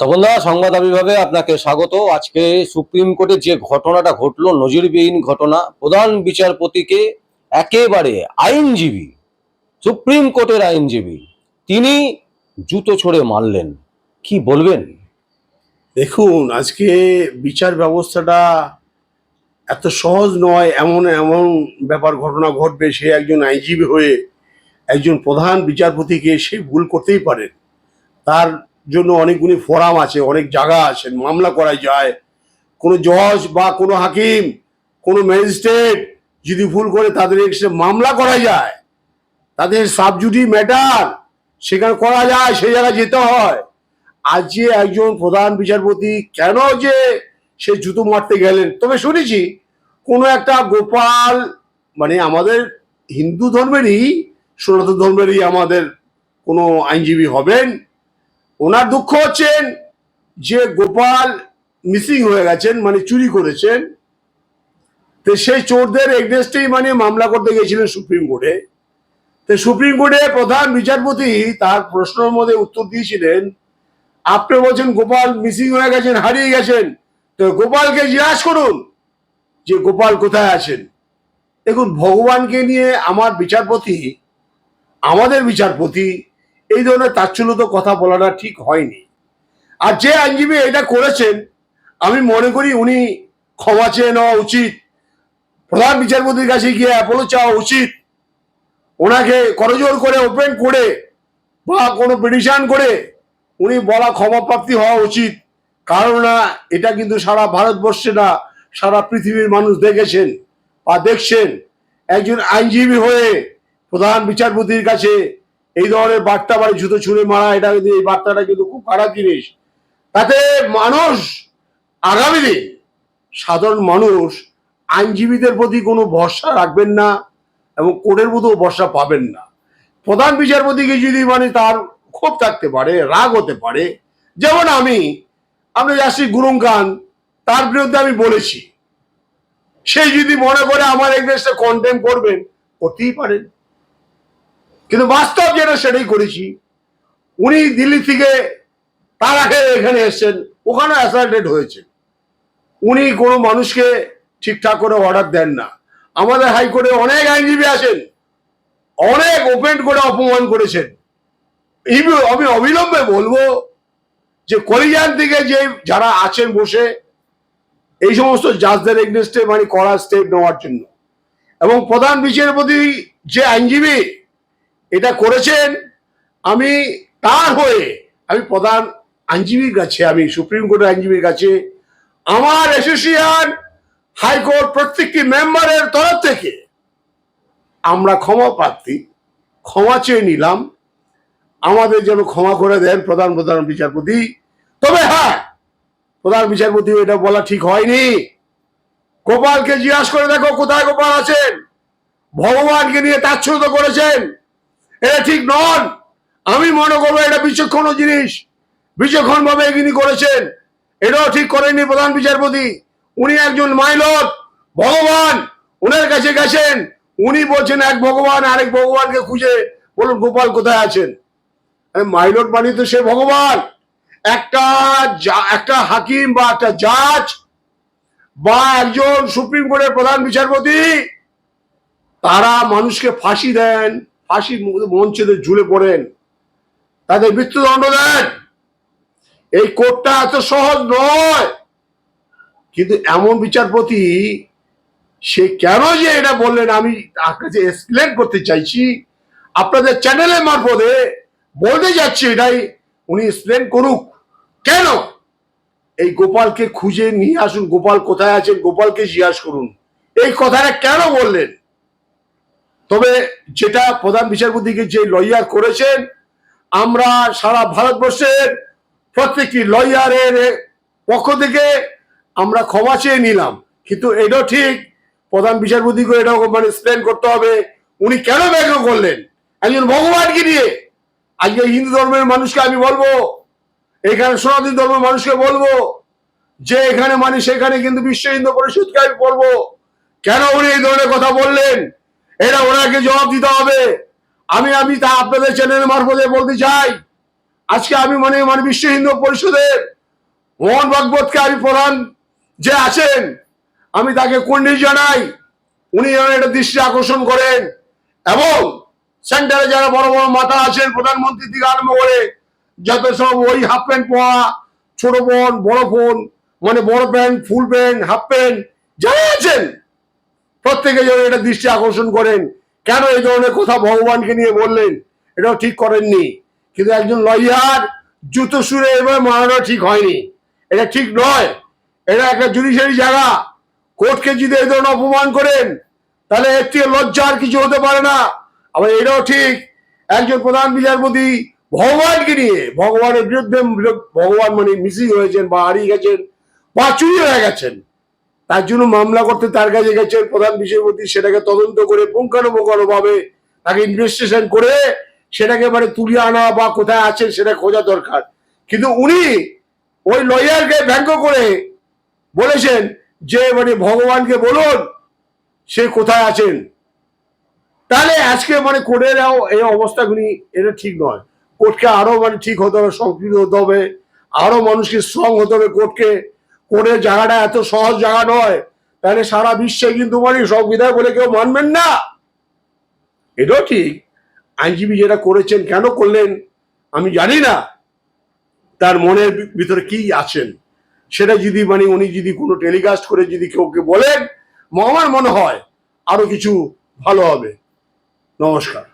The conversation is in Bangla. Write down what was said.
দা সংবাদ আবির্ভাবে আপনাকে স্বাগত। আজকে সুপ্রিম কোর্টে যে ঘটনাটা ঘটলো, নজিরবিহীন ঘটনা, প্রধান বিচারপতিকে একেবারে আইনজীবী, সুপ্রিম কোর্টের আইনজীবী, তিনি জুতো ছড়ে মারলেন। কি বলবেন? দেখুন, আজকে বিচার ব্যবস্থাটা এত সহজ নয়, এমন এমন ব্যাপার, ঘটনা ঘটবে, সে একজন আইনজীবী হয়ে একজন প্রধান বিচারপতিকে সে ভুল করতেই পারেন তার জন্য অনেকগুলি ফোরাম আছে, অনেক জায়গা আছে, মামলা করা যায়। কোনো জজ বা কোনো হাকিম, কোনো ম্যাজিস্ট্রেট যদি ভুল করে তাদের এসে মামলা করা যায়, তাদের সাবজুডি ম্যাটার সেখানে করা যায় সেই জায়গায় যেতে হয়। আজ যে একজন প্রধান বিচারপতি কেন যে সে জুতো মারতে গেলেন? তবে শুনেছি, কোনো একটা গোপাল মানে আমাদের হিন্দু ধর্মেরই, সনাতন ধর্মেরই আমাদের কোনো আইনজীবী হবেন ওনার দুঃখ হচ্ছেন যে গোপাল মিসিং হয়ে গেছেন মানে চুরি করেছেন। তো সেই চোরদের এগনেস্টেই মানে মামলা করতে গেছিলেন সুপ্রিম কোর্টে। তো সুপ্রিম কোর্টে প্রধান বিচারপতি তার প্রশ্নের মধ্যে উত্তর দিয়েছিলেন, আপনি বলছেন গোপাল মিসিং হয়ে গেছেন, হারিয়ে গেছেন। তো গোপালকে জিজ্ঞাসা করুন যে গোপাল কোথায় আছেন? দেখুন, ভগবানকে নিয়ে আমার বিচারপতি, আমাদের বিচারপতি এই ধরনের তাচ্ছল্যত কথা বলাটা ঠিক হয়নি। আর যে আইনজীবী এটা করেছেন, আমি মনে করি উনি ক্ষমা চেয়ে নেওয়া উচিত। প্রধান বিচারপতির কাছে গিয়ে অ্যাপোলো চাওয়া উচিত। ওনাকে করজোর করে ওপেন করে বা কোনো পিটিশন করে উনি বলা ক্ষমাপ্রাপ্তি হওয়া উচিত। কারণ না এটা কিন্তু সারা ভারতবর্ষে না, সারা পৃথিবীর মানুষ দেখেছেন বা দেখছেন। একজন আইনজীবী হয়ে প্রধান বিচারপতির কাছে এই ধরনের বার্তা বাড়ি জুতো ছুঁড়ে মারা, এটা এই বার্তাটা কিন্তু খুব খারাপ জিনিস। তাতে মানুষ আগামী দিন সাধারণ মানুষ আইনজীবীদের প্রতি কোনো ভরসা রাখবেন না এবং কোর্টের মধ্যেও ভরসা পাবেন না। প্রধান বিচারপতিকে যদি মানে তার ক্ষোভ থাকতে পারে, রাগ হতে পারে, যেমন আমি, আপনি যাচ্ছি গুরুং খান, তার বিরুদ্ধে আমি বলেছি। সে যদি মনে করে আমার এক এগেনস্টে কন্টেম করবেন, করতেই পারেন। কিন্তু বাস্তব যেটা সেটাই করেছি। উনি দিল্লি থেকে তার আগে এখানে এসছেন, ওখানে অ্যাসাল্টেড হয়েছে উনি কোনো মানুষকে ঠিকঠাক করে অর্ডার দেন না। আমাদের হাইকোর্টে অনেক আইনজীবী আছেন, অনেক ওপেন করে অপমান করেছেন। আমি অবিলম্বে বলব যে কলিজান থেকে যে যারা আছেন বসে, এই সমস্ত জাজদের এগনেস্টে মানে করা স্টেপ নেওয়ার জন্য। এবং প্রধান বিচারপতি যে আইনজীবী এটা করেছেন আমি তার হয়ে আমি প্রধান আইনজীবীর কাছে, আমি সুপ্রিম কোর্টের আইনজীবীর কাছে, আমার অ্যাসোসিয়েশন হাইকোর্ট প্রত্যেকটি মেম্বারের তরফ থেকে আমরা ক্ষমা প্রার্থী, ক্ষমা চেয়ে নিলাম। আমাদের যেন ক্ষমা করে দেন প্রধান প্রধান বিচারপতি। তবে হ্যাঁ প্রধান বিচারপতি, এটা বলা ঠিক হয়নি। গোপালকে জিজ্ঞাসা করে দেখো কোথায় গোপাল আছেন? ভগবানকে নিয়ে তাচ্ছল্য করেছেন। এটা ঠিক নন। আমি মনে করব এটা বিচক্ষণ জিনিস। বিচক্ষণ ভাবে এগিনি করেছেন। এটাও ঠিক করেননি প্রধান বিচারপতি। উনি একজন মাইলট ভগবান। উনার কাছে গেছেন। উনি বলছেন, এক ভগবান, আরেক ভগবানকে খুঁজে বলুন গোপাল কোথায় আছেন? মাইলট মানে তো সে ভগবান। একটা একটা হাকিম বা একটা জাজ বা একজন সুপ্রিম কোর্টের প্রধান বিচারপতি, তারা মানুষকে ফাঁসি দেন। ফাঁসি মঞ্চে ঝুলে পড়েন। তাদের মৃত্যুদণ্ড দেন। এই কোর্টটা এত সহজ নয়। কিন্তু এমন বিচারপতি, সে কেন যে এটা বললেন, আমি তার কাছে এক্সপ্লেন করতে চাইছি। আপনাদের চ্যানেলের মারফতে বলতে যাচ্ছি এটাই, উনি এক্সপ্লেন করুক। কেন? এই গোপালকে খুঁজে নিয়ে আসুন। গোপাল কোথায় আছেন? গোপালকে জিজ্ঞাসা করুন। এই কথাটা কেন বললেন? তবে যেটা প্রধান বিচারপতিকে যে লয়ার করেছেন, আমরা সারা ভারতবর্ষের প্রত্যেকটি লয়ারের পক্ষ থেকে আমরা ক্ষমা চেয়ে নিলাম। কিন্তু এটাও ঠিক, প্রধান বিচারপতিকে এটাও মানে এক্সপ্লেন করতে হবে, উনি কেন ব্যঙ্গ করলেন? একজন ভগবানকে নিয়ে। আজকে হিন্দু ধর্মের মানুষকে আমি বলব, এখানে সনাতন ধর্মের মানুষকে বলব, যে এখানে মানে সেখানে কিন্তু বিশ্ব হিন্দু পরিষদকে আমি বলব। কেন উনি এই ধরনের কথা বললেন? এটা ওনাকে জবাব দিতে হবে। আমি আমি তা আপনাদের চ্যানেলের মারফতে বলতে চাই। আজকে আমি মনে মানে বিশ্ব হিন্দু পরিষদের মোহন ভাগবতকে আমি প্রধান যে আছেন, আমি তাকে কুন্ডি জানাই। উনি যেন এটা দৃষ্টি আকর্ষণ করেন এবং সেন্টারে যারা বড় বড় মাথা আছেন, প্রধানমন্ত্রী থেকে আরম্ভ করে যাতে সব ওই হাফ প্যান্ট পরা ছোট বোন, বড় ফোন মানে বড় pant full pant half pant যারা আছেন প্রত্যেকে যেন এটা দৃষ্টি আকর্ষণ করেন। কেন এই ধরনের কথা ভগবানকে নিয়ে বললেন? এটাও ঠিক করেননি। কিন্তু একজন লয়ার জুতো সুরে এবার মারানো ঠিক হয়নি। এটা ঠিক নয়। এটা একটা জুডিশিয়ারি জায়গা। কোর্টকে যদি এই ধরনের অপমান করেন, তাহলে এর থেকে লজ্জার কিছু হতে পারে না। আবার এটাও ঠিক, একজন প্রধান বিচারপতি ভগবানকে নিয়ে, ভগবানের বিরুদ্ধে ভগবান মানে মিসিং হয়েছেন বা হারিয়ে গেছেন বা চুরি হয়ে গেছেন। তার জন্য মামলা করতে তার কাছে গেছেন প্রধান বিচারপতি, সেটাকে তদন্ত করে পুঙ্খানুপুঙ্খানু ভাবে তাকে ইনভেস্টিগেশন করে সেটাকে মানে তুলে আনা বা কোথায় আছেন সেটা খোঁজা দরকার। কিন্তু উনি ওই লয়ারকে ব্যঙ্গ করে বলেছেন যে মানে ভগবানকে বলুন সে কোথায় আছেন। তাহলে আজকে মানে কোর্টের এই অবস্থাগুলি এটা ঠিক নয়। কোর্টকে আরও মানে ঠিক হতে হবে, সংকীর্ণ হতে হবে, আরও মানুষকে স্ট্রং হতে হবে কোর্টকে। কোর্টের জায়গাটা এত সহজ জায়গা নয়, তাহলে সারা বিশ্বে কিন্তু মানে সংবিধান বলে কেউ মানবেন না। এটাও ঠিক। আইনজীবী যেটা করেছেন কেন করলেন আমি জানি না। তার মনের ভিতরে কি আছেন? সেটা যদি মানে উনি যদি কোনো টেলিকাস্ট করে যদি কেউকে বলেন আমার মনে হয় আরও কিছু ভালো হবে। নমস্কার।